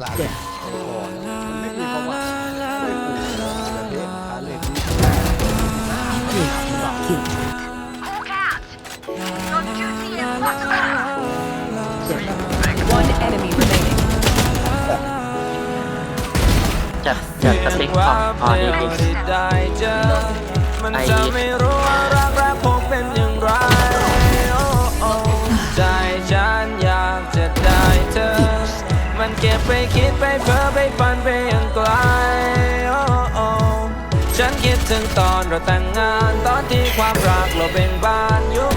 หลานก่อนมันไม่มีประวัติไม่ปลูกแบบนี้หาเล็กนี่จัดจัดสติ๊กท็อปพอดีดีได้เจอ ก็บไปคิดไปเพ้อไปฝันไปยังไกลฉันคิดถึงตอนเราแต่งงานตอนที่ความรักเราเป็นบ้านอยู่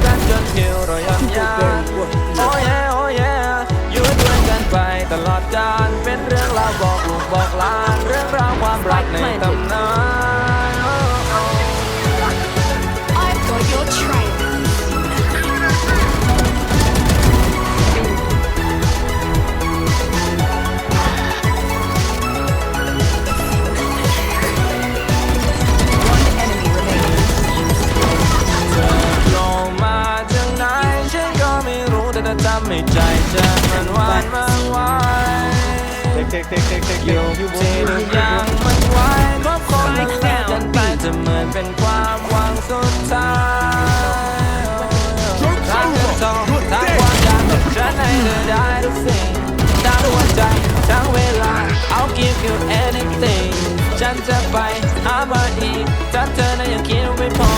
ทำให้ใจฉันมันหวานมันไหวเด็กเด็กเด็กเด็กเด็กอยู่อยู่บนที่อยู่ทุกอย่างมันไหวก็คงมันแค่กันไปจะเหมือนเป็นความหวังสุดท้ายทางเดินทองทางความยากฉันให้เธอได้ทุกสิ่งทั้งหัวใจทั้งเวลา I'll give you anything ฉันจะไปหามาอีกถ้าเธอนั้นยังคิดว่าไม่พอ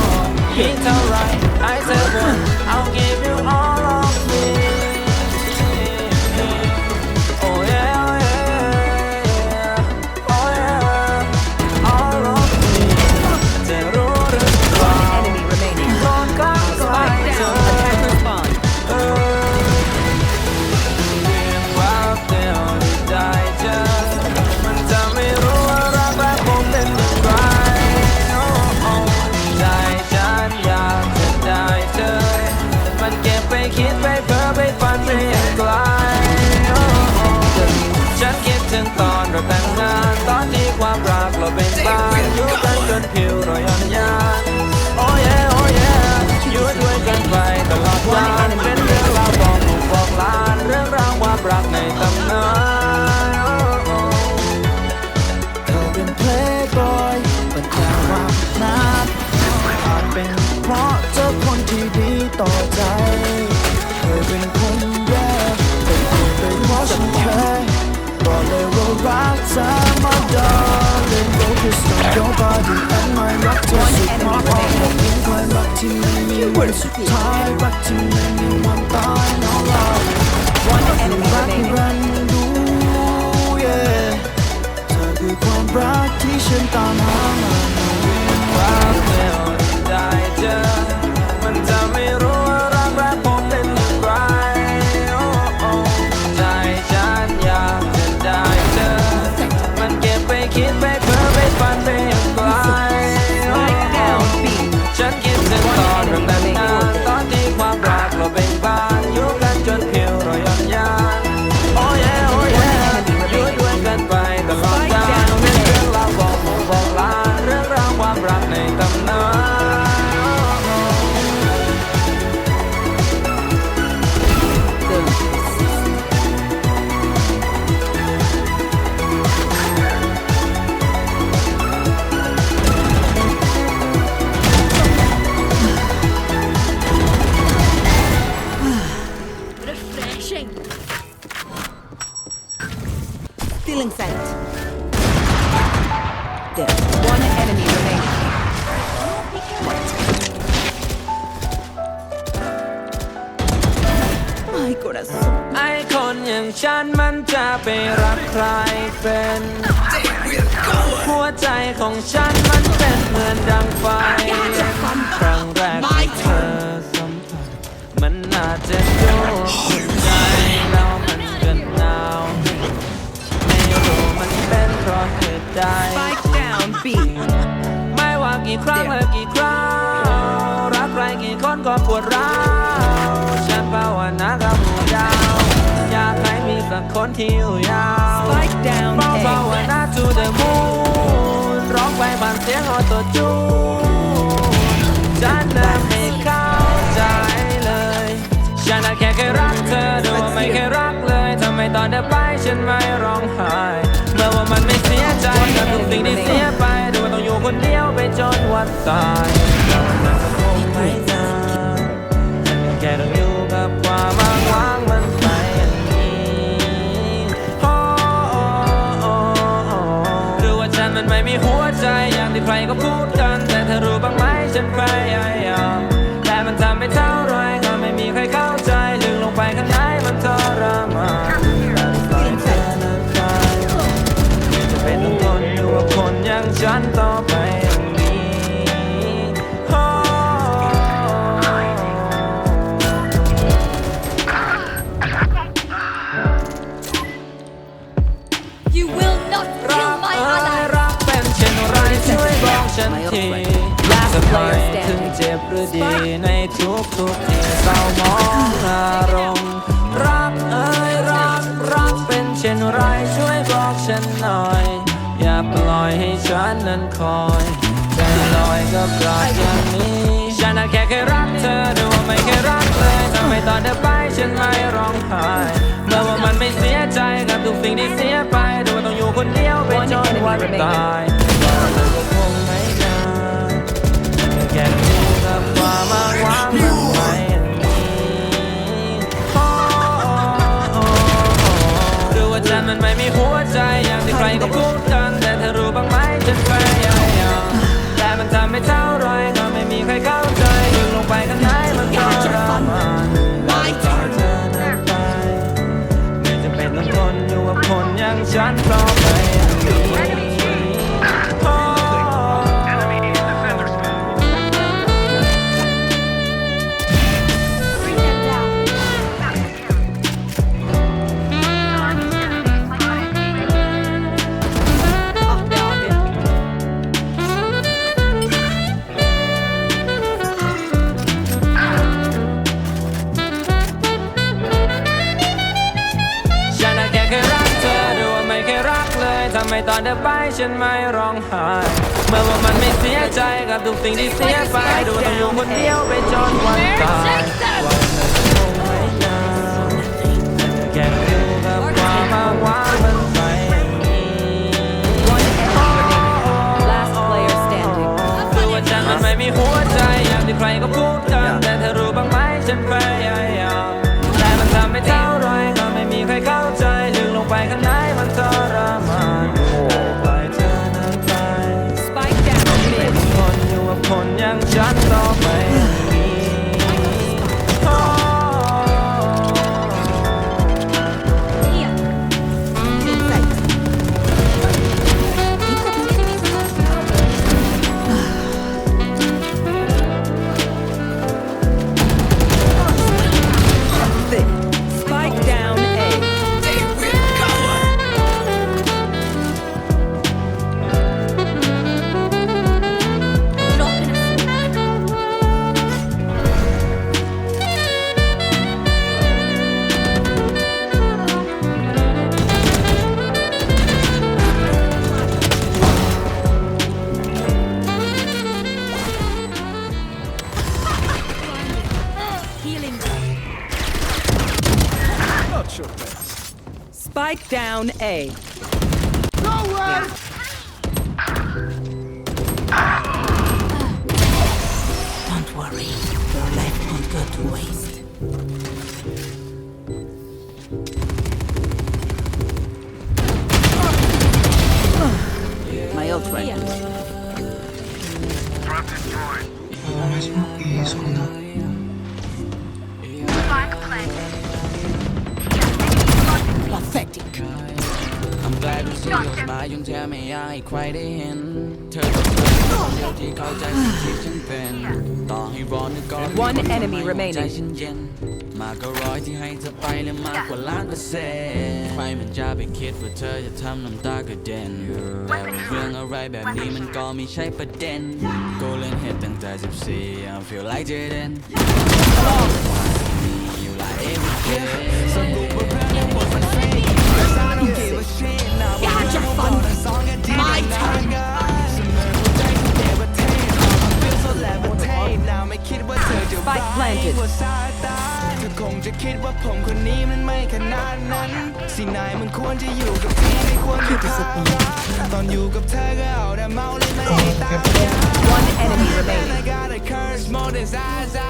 มีเท่าไร น ที่ไม่มีวันสุดท้ายรักที่ไม่มีวันตาย no lie One enemy รักที่ remaining. รันดู yeah เธอคือความรักที่ฉันตามหามา Stealing sight. There. One enemy remaining. My corazón. ไอ้คนอย่างฉันมันจะไปรักใครเป็น หัวใจของฉันมันเป็นเหมือนดังไฟครั้งแรกที่เธอสัมผัสมันน่าจะดู ใด Spike down B. ไม่ว่ากี่ครั้งและกี่คราวรักใครกี่คนก็ปวดร้าวฉันภาวนากับหัวดาว อยากให้มีสักคนที่อยู่ยาว Spike down เฝ้าภา A. วนา to the moon ร้องไปบานเสียงออโตจูนฉันน่ะไม่เข้าใจเลย ฉันน่ะแค่เคยรักเธอแต่ว่าไม่เคยรักเลยทำไมไมตอนเธอไปฉันไม่ร้องไห้ เมื่อว่ามันไม่เสียใจกับทุกสิ่งที่เสียไปดูว่าต้องอยู่คนเดียวไปจนวันตาย ฉันต่อไปอย่างนี้โอ้ You will not รั kill ก my เอ้ย ally. รักเป็นเช่นไรช่วยบอกฉันที Last ทำไม player ถึง standing. เจ็บหรือดีในทุกทุกๆที่เศร้ามองอารมณ์ ฉันนั้นคอยใจลอยกับรักอย่างนี้ ฉันน่ะแค่เคยรักเธอหรือว่าไม่เคยรักเลยทำไมตอนเธอไปฉันไม่ร้องไห้เมื่อว่ามันไม่เสียใจกับทุกสิ่งที่เสียไปดูว่าต้องอยู่คนเดียวไปจนวันตาย ว่าคนอย่างฉันต่อไปอย่างนี้ ตอนเธอไปฉันไม่ร้องไห้เมื่อว่ามันไม่เสียใจกับทุกสิ่งที่เสียไปดูต้องอยู่คนเดียวไปจนวันตายว่ามันจะคงไม่นานแค่อยู่กับความอ้างว้างมันไปอย่างนี้ One enemy remaining. Last player standing. คือว่าฉันมันไม่มีหัวใจอย่างที่ใครก็พูด Spike down A. Don't worry, your life won't go to waste. My old friend. Spike planted. Your smile ยังแทบไม่อยากให้ใครได้เห็น เธอก็เป็นคนเดียวที่เข้าใจสิ่งที่ฉันเป็นต่อให้ร้อนหรือก็ One enemy ใจ remaining. ฉันเย็นมากก็ร้อยที่ให้เธอไปและมากกว่าล้านเปอร์เซ็นต์ใครมันจะไปคิดว่าเธอจะทำน้ำตากระเด็นแต่ว่าเรื่องอะไรแบบนี้มันก็ไม่ใช่ประเด็นก็เล่นเหตุตั้งแต่ 14 I feel like Jaden You like every day So good but running was my fate Cause I don't give a shit now You had your fun. My turn. ไม่คิดว่าเธอจะ Spike planted ว่าสายตาเธอคงจะคิดว่าผมคนนี้มันไม่ขนาดนั้น สินายมันควรจะอยู่กับพี่ไม่ควรอยู่ภาระตอนอยู่กับเธอก็เอาแต่เมาเลยไม่ได้ตามยา One enemy remaining. I got a curse more than Zaza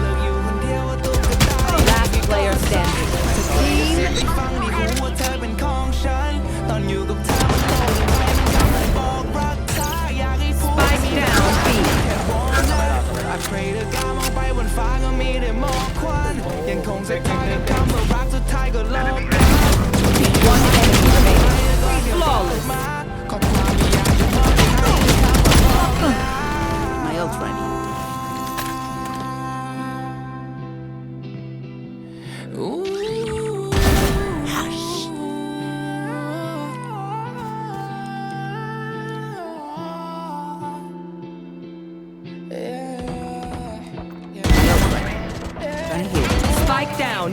เลิกอยู่คนเดียวว่าตุ๊กตา Last player standing. เสียงที่ฟังดีหูว่าเธอเป็นของฉันตอน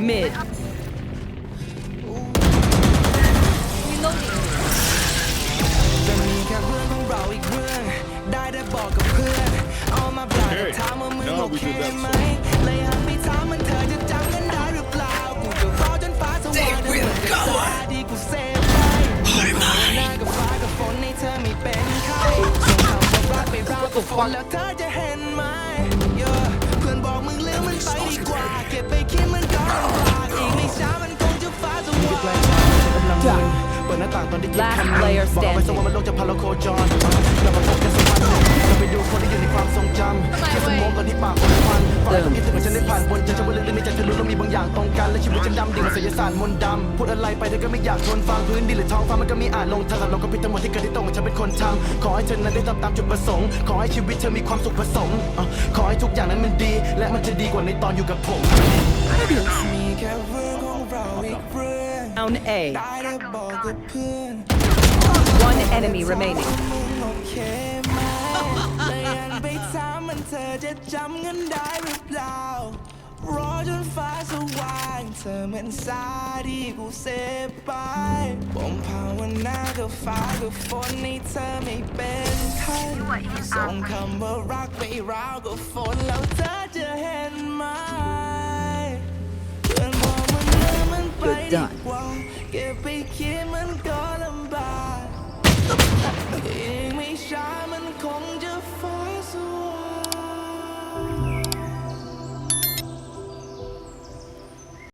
Mid. จะมีแค่เรื่องของเราอีกเรื่องได้แต่บอกกับเพื่อนเอามาปลาแต่ถามว่ามึงโอเคไหมเลยหันไปถามมันเธอจะจำกันได้หรือเปล่ากูจะรอจนฟ้าสว่างแต่เหมือนกับตาที่กูเซฟไปหน้ากับฟ้ากับฝนในเธอไม่เป็นใครส่งคำว่ารักไปราวกับฝนแล้วเธอจะเห็นไหม Yeah เพื่อนบอกมึงลืมมันไปดีกว่าเก็บไป ปิดหน้าต่างตอนได้ยิน Last คำนึง player บอกเอาไป standing ส่งว่ามันโลกจะพาเราโคจรเรามาพบกันสักวันหนึ่งเราไปดูคนที่อยู่ในความทรงจำแค่สมองตอนที่ปากคนควันฝันต้องคิดถึงว่าฉันได้ผ่านบนเจอฉันว่าลึกๆในใจเธอรู้เรามีบางอย่างตรงกันและชีวิตฉันดำดิ่งกับศิลศาสตร์มนต์ดำพูดอะไรไปเธอก็ไม่อยากทนฟังพื้นดินหรือท้องฟ้ามันก็มีอาจลงทางสำหรับเราก็ผิดทั้งหมดที่เกิดที่ตรงกับฉันเป็นคนทำขอให้เธอนั้นได้ทำตามจุดประสงค์ขอให้ชีวิตเธอมีความสุขประสงค์อะขอให้ทุกอย่างนั้นมันดี และมันจะดีกว่าในตอนอยู่กับผม มีแค่เรื่องของเราอีกเรื่อง Down A. ได้แต่บอกกับเพื่อน One enemy remaining. มึงโอเคไหมเลยหันไปถามมันเธอจะจำกันได้หรือเปล่ารอจนฟ้าสว่างเธอเหมือนสาที่กูเซฟไปผมภาวนากับฟ้ากับฝนให้เธอไม่เป็นใครส่งคำว่ารักไปราวกับฝนแล้วเธอจะเห็นไหม ก็ได้ไคิดม่ช้ามันคงจะฟ้าสวย